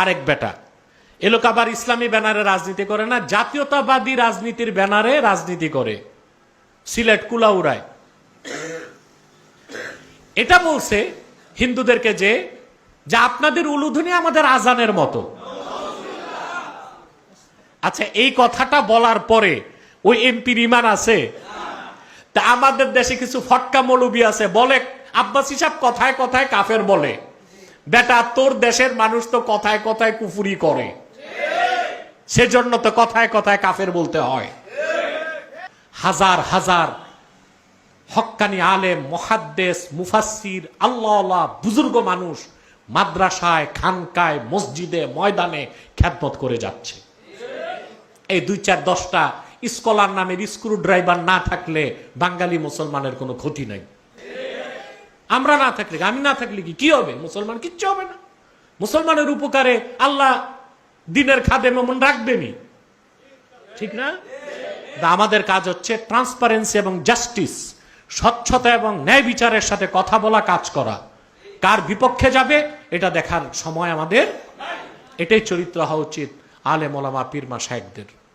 আরেক বেটা। এ লোক আবার ইসলামী ব্যানারে রাজনীতি করে না, জাতীয়তাবাদী রাজনীতির ব্যানারে রাজনীতি করে। সিলেট কুলাউড়ায়। এটা বলছে হিন্দুদেরকে যে, যা আপনাদের উলুধ্বনি আমাদের আজানের মতো। আচ্ছা এই কথাটা বলার পরে ওই এমপির ইমান আছে। তা আমাদের দেশে কিছু ফটকা মৌলবি আছে, বলে আব্বাস হিসাব কথায় কথায় কাফের বলে। বেটা, তোর দেশের মানুষ তো কথায় কথায় কুফুরি করে। সেজন্য তো কথায় কথায় কাফের বলতে হয়। হাজার হাজার হক্কানি আলেম, মহাদ্দেস মুফাসির আল্লাহ বুজুর্গ মানুষ মাদ্রাসায়, খানকায়, মসজিদে, ময়দানে খ্যাতমত করে যাচ্ছে। এই দুই চার দশটা স্কলার নামের স্ক্রু ড্রাইভার না থাকলে বাঙালি মুসলমানের কোনো ক্ষতি নাই। আমরা না থাকলে আমি না থাকলে কি? কি হবে? মুসলমান কিচ্ছু হবে না। মুসলমানের উপকারে আল্লাহ দিনের খাদে মন রাখবেনি ঠিক না? আমাদের কাজ হচ্ছে ট্রান্সপারেন্সি এবং জাস্টিস স্বচ্ছতা এবং ন্যায় বিচারের সাথে কথা বলা, কাজ করা। কার বিপক্ষে যাবে, এটা দেখার সময় আমাদের। এটাই চরিত্র হওয়া উচিত আলে মোলামা পীরমা সাহেবদের